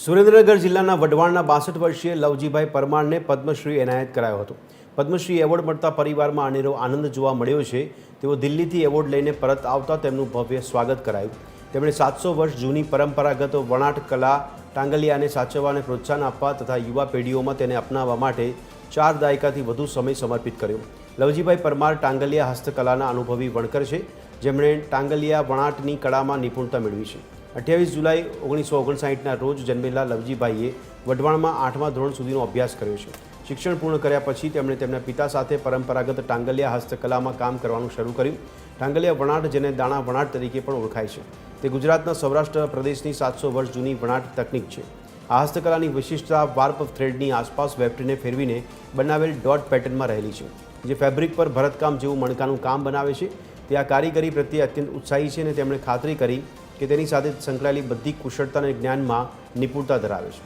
સુરેન્દ્રનગર જિલ્લાના વઢવાણના બાસઠ વર્ષીય લવજીભાઈ પરમારને પદ્મશ્રી એનાયત કરાયો હતો. પદ્મશ્રી એવોર્ડ મળતા પરિવારમાં અનેરો આનંદ જોવા મળ્યો છે. તેઓ દિલ્હીથી એવોર્ડ લઈને પરત આવતા તેમનું ભવ્ય સ્વાગત કરાયું. તેમણે સાતસો વર્ષ જૂની પરંપરાગત વણાટ કલા, ટાંગલિયાને સાચવવાને પ્રોત્સાહન આપવા તથા યુવા પેઢીઓમાં તેને અપનાવવા માટે ચાર દાયકાથી વધુ સમય સમર્પિત કર્યો. લવજીભાઈ પરમાર ટાંગલિયા હસ્તકલાના અનુભવી વણકર છે, જેમણે ટાંગલિયા વણાટની કળામાં નિપુણતા મેળવી છે. અઠ્યાવીસ જુલાઈ ઓગણીસો ઓગણસાઠના રોજ જન્મેલા લવજીભાઈએ વઢવાણમાં આઠમા ધોરણ સુધીનો અભ્યાસ કર્યો છે. શિક્ષણ પૂર્ણ કર્યા પછી તેમણે તેમના પિતા સાથે પરંપરાગત ટાંગલિયા હસ્તકલામાં કામ કરવાનું શરૂ કર્યું. ટાંગલિયા વણાટ જેને દાણા વણાટ તરીકે પણ ઓળખાય છે. તે ગુજરાતના સૌરાષ્ટ્ર પ્રદેશની સાતસો વર્ષ જૂની વણાટ તકનિક છે. આ હસ્તકલાની વિશિષ્ટતા વાર્પ થ્રેડની આસપાસ વેફટીને ફેરવીને બનાવેલ ડોટ પેટર્નમાં રહેલી છે, જે ફેબ્રિક પર ભરતકામ જેવું મણકાનું કામ બનાવે છે. તે આ કારીગરી પ્રત્યે અત્યંત ઉત્સાહી છે અને તેમણે ખાતરી કરી કે તેની સાથે સંકળાયેલી બધી કુશળતા અને જ્ઞાનમાં નિપુણતા ધરાવે છે.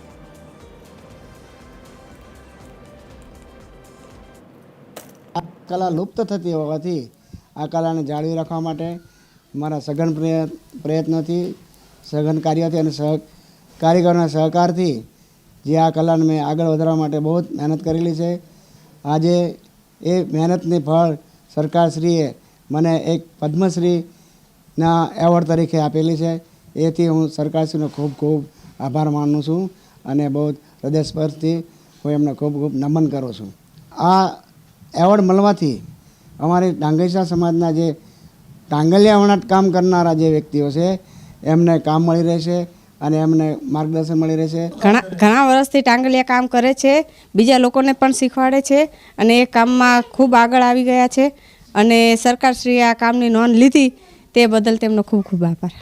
આ કલા લુપ્ત થતી હોવાથી આ કલાને જાળવી રાખવા માટે મારા સઘન પ્રય- પ્રયત્નોથી, સઘન કાર્યથી અને સહ, કારીગરોના સહકારથી જે આ કલાને મેં આગળ વધારવા માટે બહુ જ મહેનત કરેલી છે. આજે એ મહેનતની ફળ સરકારશ્રીએ મને એક પદ્મશ્રીના એવોર્ડ તરીકે આપેલી છે. એથી હું સરકારશ્રીનો ખૂબ ખૂબ આભાર માનું છું અને બહુ હૃદયસ્પર્શથી હું એમને ખૂબ ખૂબ નમન કરું છું. આ એવોર્ડ મળવાથી અમારી ડાંગેસા સમાજના જે ટાંગલિયા વણાટ કામ કરનારા જે વ્યક્તિઓ છે, એમને કામ મળી રહેશે અને એમને માર્ગદર્શન મળી રહેશે. ઘણા ઘણા વર્ષથી ટાંગલિયા કામ કરે છે, બીજા લોકોને પણ શીખવાડે છે અને એ કામમાં ખૂબ આગળ આવી ગયા છે અને સરકારશ્રીએ આ કામની નોંધ લીધી તે બદલ તેમનો ખૂબ ખૂબ આભાર.